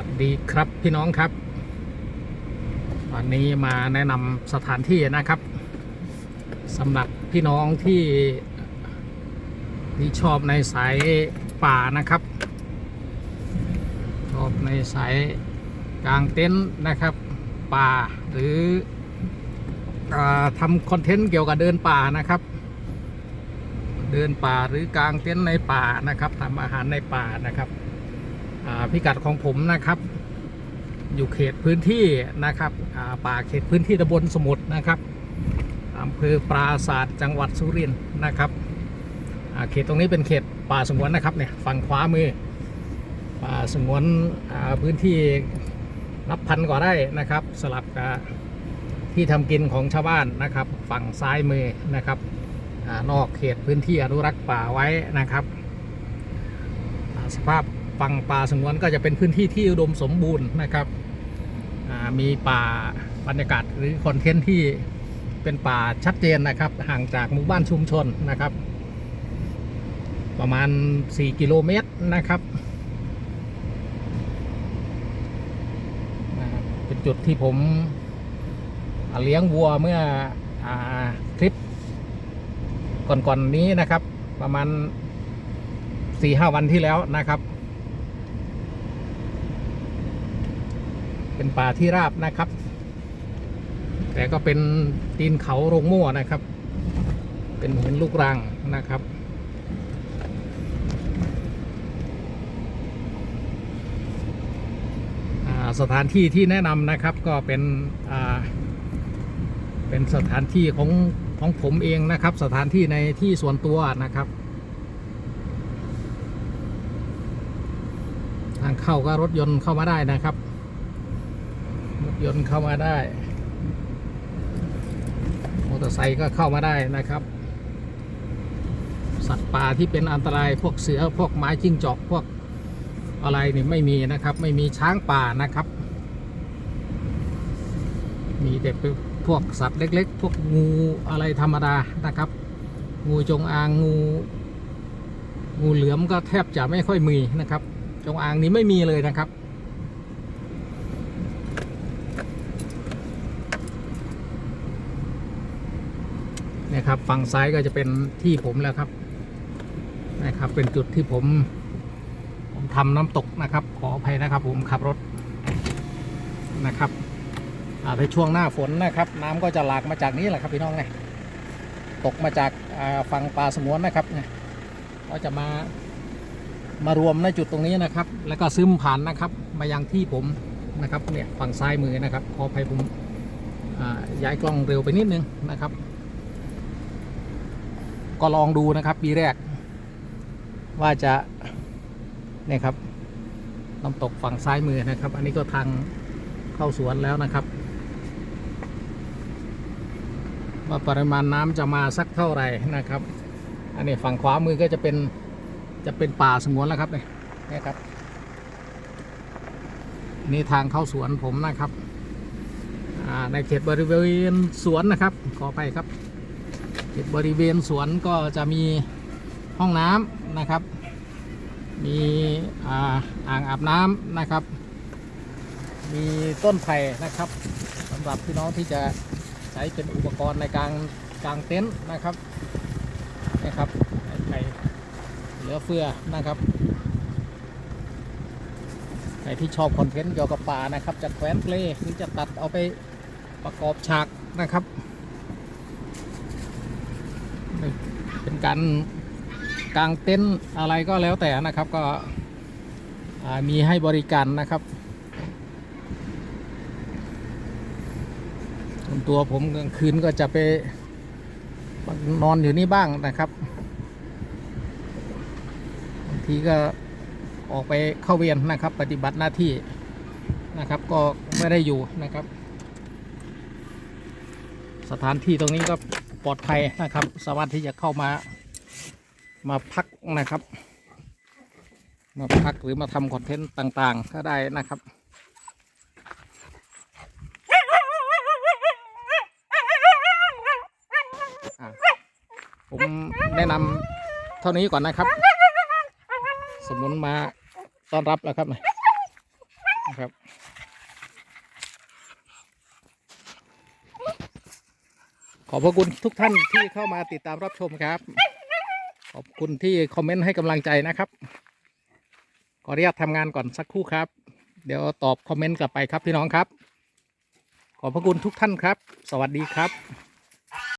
ัสดีครับพี่น้องครับ วันนี้มาแนะนำสถานที่นะครับสำหรับพี่น้องที่ที่ชอบในสายป่านะครับ ชอบในสายกลางเต็นท์นะครับ ป่าหรืออทำคอนเทนต์เกี่ยวกับเดินป่านะครับ เดินป่าหรือกลางเต็นท์ในป่านะครับทำอาหารในป่านะครับ พิกัดของผมนะครับ อยู่เขตพื้นที่นะครับป่าเขตพื้นที่ตำบลสมุทรนะครับอำเภอปราศาสตร์จังหวัดสุรินทร์นะครับเขตตรงนี้เป็นเขตป่าสงวนนะครับเนี่ยฝั่งขวามือป่าสงวนพื้นที่นับพันกว่าไร่นะครับ สลับกับที่ทำกินของชาวบ้านนะครับ ฝั่งซ้ายมือนะครับอนอกเขตพื้นที่อนุรักษ์ป่าไว้นะครับ สภาพ ฝั่งป่าสงวนก็จะเป็นพื้นที่ที่อุดมสมบูรณ์นะครับมีป่าบรรยากาศหรือคอนเทนต์ที่เป็นป่าชัดเจนนะครับ ห่างจากหมู่บ้านชุมชนนะครับ ประมาณ 4 กิโลเมตรนะครับเป็นจุดที่ผมเลี้ยงวัวเมื่ออคลิปก่อนๆนนี้นะครับ ประมาณ4-5วันที่แล้วนะครับ เป็นป่าที่ราบนะครับ แต่ก็เป็นตีนเขาโรงมั่วนะครับ เป็นหินลูกรังนะครับ สถานที่ที่แนะนำนะครับก็เป็นเป็นสถานที่ของของผมเองนะครับ สถานที่ในที่ส่วนตัวนะครับทางเข้าก็รถยนต์เข้ามาได้นะครับ รถยนต์เข้ามาได้มอเตอร์ไซค์ก็เข้ามาได้นะครับ สัตว์ป่าที่เป็นอันตรายพวกเสือพวกไม้จิ้งจอกพวกอะไรนี่ไม่มีนะครับ ไม่มีช้างป่านะครับ มีแต่พวกสัตว์เล็ก ๆ พวกงูอะไรธรรมดานะครับ งูจงอางงู งูเหลือมก็แทบจะไม่ค่อยมีนะครับ จงอางนี้ไม่มีเลยนะครับ นี่ครับฝั่งซ้ายก็จะเป็นที่ผมแล้วครับนะครับ เป็นจุดที่ผม ผมทำน้ำตกนะครับ ขออภัยนะครับ ผมขับรถนะครับอ่าในช่วงหน้าฝนนะครับ น้ำก็จะหลากมาจากนี้แหละครับพี่น้องเนี่ยตกมาจากอ่าฝั่งป่าสงวนนะครับเนี่ยก็จะมามารวมในจุดตรงนี้นะครับ แล้วก็ซึมผ่านนะครับ มายังที่ผมนะครับเนี่ยฝั่งซ้ายมือนะครับขออภัยผมอ่าย้ายกล้องเร็วไปนิดนึงนะครับ ก็ลองดูนะครับ ปีแรก ว่าจะเนี่ยครับน้ำตกฝั่งซ้ายมือนะครับ อันนี้ก็ทางเข้าสวนแล้วนะครับ ว่าปริมาณน้ำจะมาสักเท่าไหร่นะครับ อันนี้ฝั่งขวามือก็จะเป็นจะเป็นป่าสงวนแล้วครับเนี่ยนี่ครับนี่ทางเข้าสวนผมนะครับในเขตบริเวณสวนนะครับขอไปครับ บริเวณสวนก็จะมีห้องน้ำนะครับ มีอ่าอ่างอาบน้ำนะครับ มีต้นไผ่นะครับสำหรับพี่น้องที่จะใช้เป็นอุปกรณ์ในการกางเต็นท์นะครับนะครับไผ่เหลือเฟือนะครับใครที่ชอบคอนเทนต์เกี่ยวกับป่านะครับ จะแขวนเพลงหรือจะตัดเอาไปประกอบฉากนะครับนี่ เป็นการกางเต็นท์อะไรก็แล้วแต่นะครับก็มีให้บริการนะครับตัวผมกลางคืนก็จะไปนอนอยู่นี่บ้างนะครับบางทีก็ออกไปเข้าเวียนนะครับ ปฏิบัติหน้าที่นะครับ ก็ไม่ได้อยู่นะครับ สถานที่ตรงนี้ก็ ปลอดภัยนะครับ สามารถที่จะเข้ามา มาพักนะครับ มาพักหรือมาทำคอนเทนต์ต่างๆ ก็ได้นะครับผมแนะนำเท่านี้ก่อนนะครับ สมุนมาต้อนรับแล้วครับนะครับ ขอบพระคุณทุกท่านที่เข้ามาติดตามรับชมครับ ขอบคุณที่คอมเมนต์ให้กำลังใจนะครับ ขออนุญาตทำงานก่อนสักครู่ครับ เดี๋ยวตอบคอมเมนต์กลับไปครับพี่น้องครับ ขอบพระคุณทุกท่านครับ สวัสดีครับ